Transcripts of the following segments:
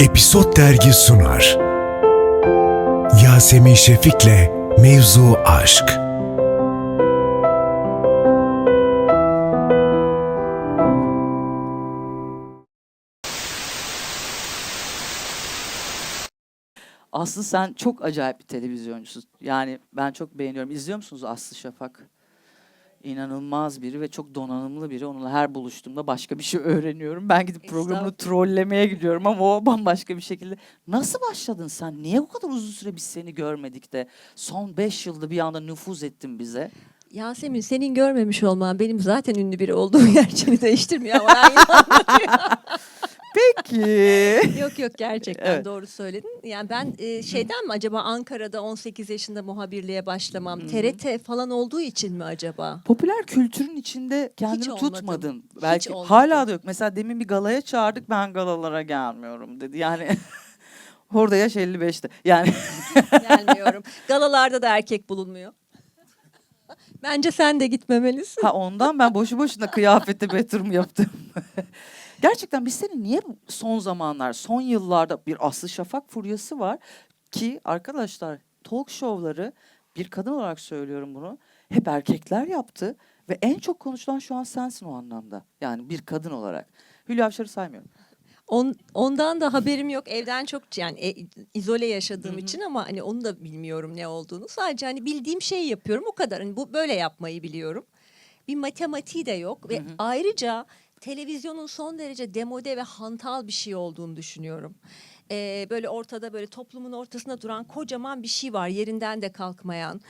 Episod Dergi sunar. Yasemin Şefik'le Mevzu Aşk. Aslı sen çok acayip bir televizyoncusun. Yani ben çok beğeniyorum. İzliyor musunuz Aslı Şafak? İnanılmaz biri ve çok donanımlı biri. Onunla her buluştuğumda başka bir şey öğreniyorum. Ben gidip programını trollemeye gidiyorum ama o bambaşka bir şekilde. Nasıl başladın sen? Niye bu kadar uzun süre biz seni görmedik de son beş yılda bir anda nüfuz ettin bize? Yasemin senin görmemiş olman benim zaten ünlü biri olduğum gerçeğini değiştirmiyor ama ben. Peki. yok yok gerçekten Evet. doğru söyledin. Yani ben e, şeyden mi acaba Ankara'da 18 yaşında muhabirliğe başlamam TRT falan olduğu için mi acaba? Popüler kültürün içinde kendini olmadım. tutmadın. Belki olmadım. hala da yok. Mesela demin bir galaya çağırdık ben galalara gelmiyorum dedi. Yani orada yaş 55'te. Yani Gelmiyorum. Galalarda da erkek bulunmuyor. Bence sen de gitmemelisin. ha ondan ben boşu boşuna kıyafete yatırım yaptım. Gerçekten biz seni niye son zamanlar, son yıllarda bir Aslı Şafak furyası var ki arkadaşlar talk show'ları bir kadın olarak söylüyorum bunu. Hep erkekler yaptı ve en çok konuşulan şu an sensin o anlamda. Yani bir kadın olarak. Hülya Avşar'ı saymıyorum. On, ondan da haberim yok. Evden çok yani e, izole yaşadığım için ama hani onu da bilmiyorum ne olduğunu. Sadece hani bildiğim şeyi yapıyorum o kadar. Hani bu böyle yapmayı biliyorum. Bir matematiği de yok ve ayrıca televizyonun son derece demode ve hantal bir şey olduğunu düşünüyorum. Ee, böyle ortada böyle toplumun ortasında duran kocaman bir şey var yerinden de kalkmayan.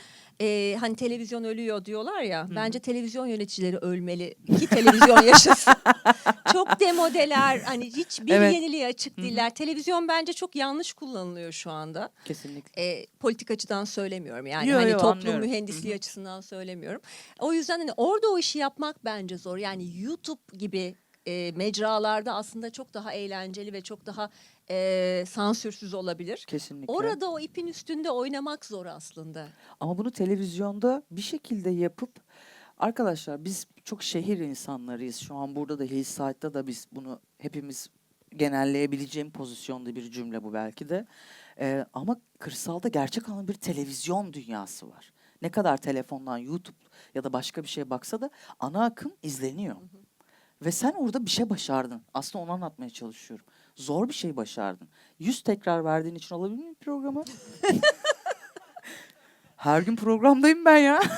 Ee, hani televizyon ölüyor diyorlar ya. Bence televizyon yöneticileri ölmeli. İki televizyon yaşasın. çok demodeler hani hiçbir Evet. yeniliğe açık değiller. Televizyon bence çok yanlış kullanılıyor şu anda. Kesinlikle. E, politik açıdan söylemiyorum yani Yo, hani yo, toplum anlıyorum. mühendisliği açısından söylemiyorum. O yüzden hani orada o işi yapmak bence zor. Yani YouTube gibi e, mecralarda aslında çok daha eğlenceli ve çok daha e, sansürsüz olabilir. Kesinlikle. Orada o ipin üstünde oynamak zor aslında. Ama bunu televizyonda bir şekilde yapıp arkadaşlar biz çok şehir insanlarıyız. Şu an burada da Hillside'da da biz bunu hepimiz genelleyebileceğim pozisyonda bir cümle bu belki de. Ee, ama kırsalda gerçek anlamda bir televizyon dünyası var. Ne kadar telefondan YouTube ya da başka bir şeye baksa da ana akım izleniyor. Ve sen orada bir şey başardın. Aslında onu anlatmaya çalışıyorum. Zor bir şey başardın. Yüz tekrar verdiğin için olabilir mi programı? Her gün programdayım ben ya.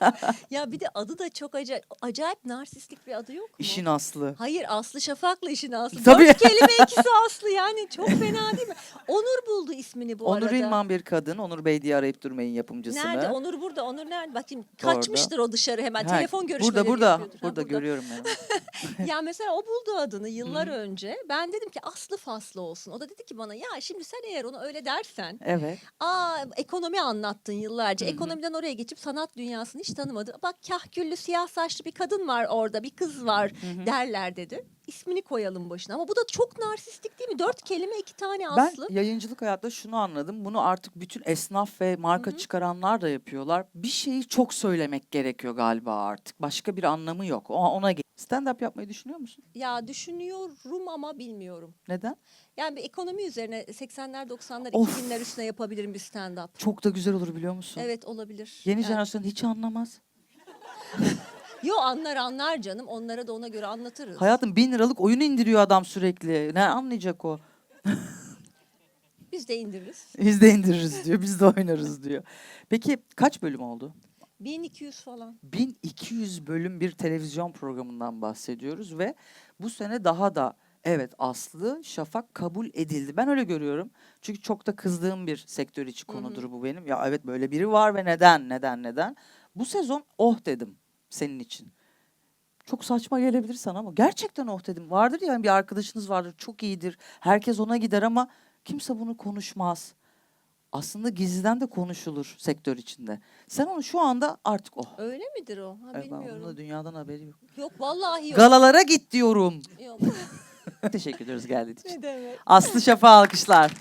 Ya bir de adı da çok acayip, acayip narsistlik bir adı yok mu? İşin aslı. Hayır Aslı Şafak'la işin Aslı. Tabii. Dört kelime ikisi Aslı yani çok fena değil mi? Onur buldu ismini bu Onur arada. İlman bir kadın. Onur Bey diye arayıp durmayın yapımcısını. Nerede? Onur burada. Onur nerede? Bakayım Orada. kaçmıştır o dışarı hemen. Ha, Telefon görüşmeleri Burada burada. yapıyordur. Ha, Burada görüyorum yani. ya mesela o buldu adını yıllar önce. Ben dedim ki Aslı Faslı olsun. O da dedi ki bana ya şimdi sen eğer onu öyle dersen. Evet. Aa ekonomi anlattın yıllarca. Ekonomiden oraya geçip sanat dünyasını hiç tanımadı. Bak kahküllü siyah saçlı bir kadın var orada. Bir kız var derler dedi. İsmini koyalım başına. Ama bu da çok narsistik değil mi? Dört kelime iki tane Aslı. Ben yayıncılık hayatta şunu anladım. Bunu artık bütün esnaf ve marka çıkaranlar da yapıyorlar. Bir şeyi çok söylemek gerekiyor galiba artık. Başka bir anlamı yok. O- Ona Stand-up yapmayı düşünüyor musun? Ya düşünüyorum ama bilmiyorum. Neden? Yani bir ekonomi üzerine 80'ler 90'lar Of. 2000'ler üstüne yapabilirim bir stand-up. Çok da güzel olur biliyor musun? Evet olabilir. Yeni Yani- jenerasyon hiç anlamaz. Yo anlar anlar canım. Onlara da ona göre anlatırız. Hayatım bin liralık oyun indiriyor adam sürekli. Ne anlayacak o? Biz de indiririz. Biz de indiririz diyor. Biz de oynarız diyor. Peki kaç bölüm oldu? 1200 falan. 1200 bölüm bir televizyon programından bahsediyoruz ve bu sene daha da evet Aslı Şafak kabul edildi. Ben öyle görüyorum. Çünkü çok da kızdığım bir sektör içi konudur bu benim. Ya evet böyle biri var ve neden neden neden? Bu sezon oh dedim senin için. Çok saçma gelebilir sana ama gerçekten oh dedim. Vardır ya bir arkadaşınız vardır çok iyidir. Herkes ona gider ama kimse bunu konuşmaz. Aslında gizliden de konuşulur sektör içinde. Sen onu şu anda artık oh. Öyle midir o? Ha, ben bilmiyorum. bunun da dünyadan haberi yok. Yok vallahi yok. Galalara git diyorum. yok. Teşekkür ediyoruz geldiğin için. ne demek? Aslı Şafak alkışlar.